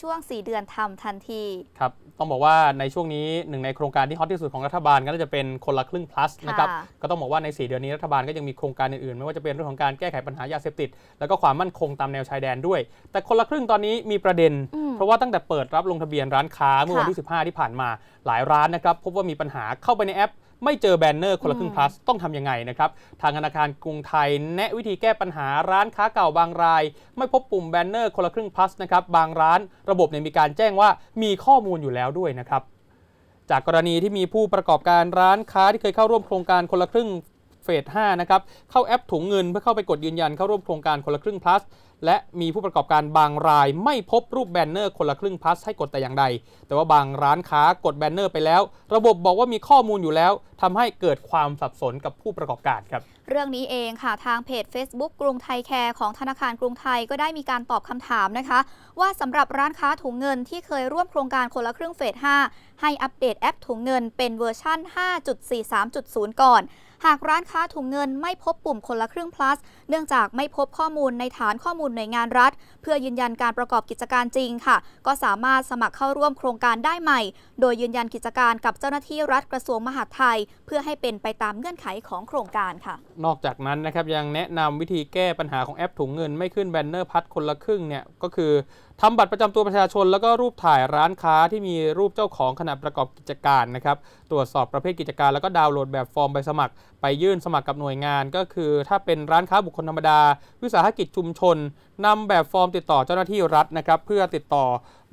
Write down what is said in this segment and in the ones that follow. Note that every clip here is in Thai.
ช่วง 4 เดือนทำทันที ครับ ต้องบอกว่าในช่วงนี้หนึ่งในโครงการที่ฮอตที่สุดของรัฐบาลก็น่าจะเป็นคนละครึ่ง plus ค่ะนะครับ ก็ต้องบอกว่าใน 4 เดือนนี้รัฐบาลก็ยังมีโครงการอื่นๆ ไม่ว่าจะเป็นเรื่องของการแก้ไขปัญหายาเสพติด แล้วก็ความมั่นคงตามแนวชายแดนด้วย แต่คนละครึ่งตอนนี้มีประเด็นอืมเพราะว่าตั้งแต่เปิดรับลงทะเบียนร้านค้าเมื่อวันที่ 15 ที่ผ่านมาหลายร้านนะครับพบว่ามีปัญหาเข้าไปในแอป ไม่เจอแบนเนอร์คนละครึ่ง plus ต้องทำยังไงนะครับ ทางธนาคารกรุงไทย แนะวิธีแก้ปัญหาร้านค้าเก่าบางราย ไม่พบปุ่มแบนเนอร์คนละครึ่ง plus นะครับบางร้านระบบเนี่ยมีการแจ้งว่ามีข้อมูลอยู่แล้วด้วยนะครับจากกรณีที่มีผู้ประกอบการร้านค้าที่เคยเข้าร่วมโครงการคนละครึ่งเฟส 5 นะครับ เข้าแอปถุงเงินเพื่อเข้าไปกดยืนยันเข้าร่วมโครงการคนละครึ่ง plus และมีผู้ประกอบการบางรายไม่พบรูปแบนเนอร์คนละครึ่ง plus ให้กดแต่อย่างใด แต่ว่าบางร้านค้ากดแบนเนอร์ไปแล้ว ระบบบอกว่ามีข้อมูลอยู่แล้วทำให้เกิดความสับสนกับผู้ประกอบการครับ เรื่องนี้เองค่ะทางเพจ Facebook กรุงไทยแคร์ของธนาคารกรุงไทยก็ได้มีการตอบคำถามนะคะ ว่าสำหรับร้านค้าถุงเงินที่เคยร่วมโครงการคนละครึ่งเฟส 5 ให้อัปเดตแอปถุงเงินเป็นเวอร์ชั่น 5.43.0 ก่อนหากร้านค้าถุงเงินไม่พบปุ่มคนละครึ่ง plus เนื่องจากไม่พบข้อมูลในฐานข้อมูลหน่วยงานรัฐ เพื่อยืนยันการประกอบกิจการจริงค่ะ ก็สามารถสมัครเข้าร่วมโครงการได้ใหม่ โดยยืนยันกิจการกับเจ้าหน้าที่รัฐกระทรวงมหาดไทย เพื่อให้เป็นไปตามเงื่อนไขของโครงการค่ะ นอกจากนั้นนะครับยังแนะนำวิธีแก้ปัญหาของแอปถุงเงิน ไม่ขึ้นแบนเนอร์พัดคนละครึ่งเนี่ยก็คือ ทำบัตรประจำตัวประชาชน แล้วก็รูปถ่ายร้านค้าที่มีรูปเจ้าของขณะประกอบกิจการนะครับ ตรวจสอบประเภทกิจการ แล้วก็ดาวน์โหลดแบบฟอร์มใบสมัคร ไปยื่นสมัครกับหน่วยงาน ก็คือ ถ้าเป็นร้านค้าบุคคลธรรมดา วิสาหกิจชุมชนนำแบบฟอร์มติดต่อเจ้าหน้าที่รัฐนะครับ เพื่อติดต่อ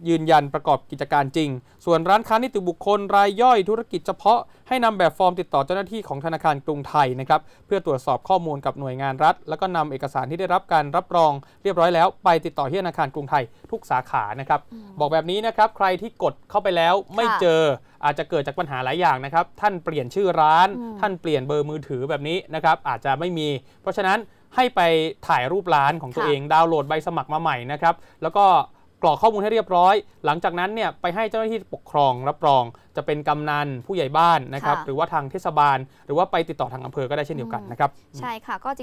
ยืนยันประกอบกิจการจริง ส่วนร้านค้านิติบุคคลรายย่อยธุรกิจเฉพาะให้นำแบบฟอร์มติดต่อเจ้าหน้าที่ของธนาคารกรุงไทยนะครับเพื่อตรวจสอบข้อมูลกับหน่วยงานรัฐ แล้วก็นำเอกสารที่ได้รับการรับรองเรียบร้อยแล้ว ไปติดต่อที่ธนาคารกรุงไทยทุกสาขานะครับบอกแบบนี้นะครับใครที่กดเข้าไปแล้วไม่เจออาจจะเกิดจากปัญหาหลายอย่างนะครับท่านเปลี่ยนชื่อร้านอืมท่านเปลี่ยนเบอร์มือถือแบบนี้นะครับอาจจะไม่มี เพราะฉะนั้นให้ไปถ่ายรูปร้านของตัวค่ะเองดาวน์โหลดใบสมัครมาใหม่นะครับ แล้วก็ก รอกข้อมูลให้เรียบร้อย หลังจากนั้นเนี่ยไปให้เจ้าหน้าที่ปกครองรับรอง จะเป็นกำนันผู้ใหญ่บ้านนะครับ ค่ะ หรือว่าทางเทศบาล หรือว่าไปติดต่อทางอำเภอก็ได้เช่นเดียวกันนะครับ ใช่ค่ะก็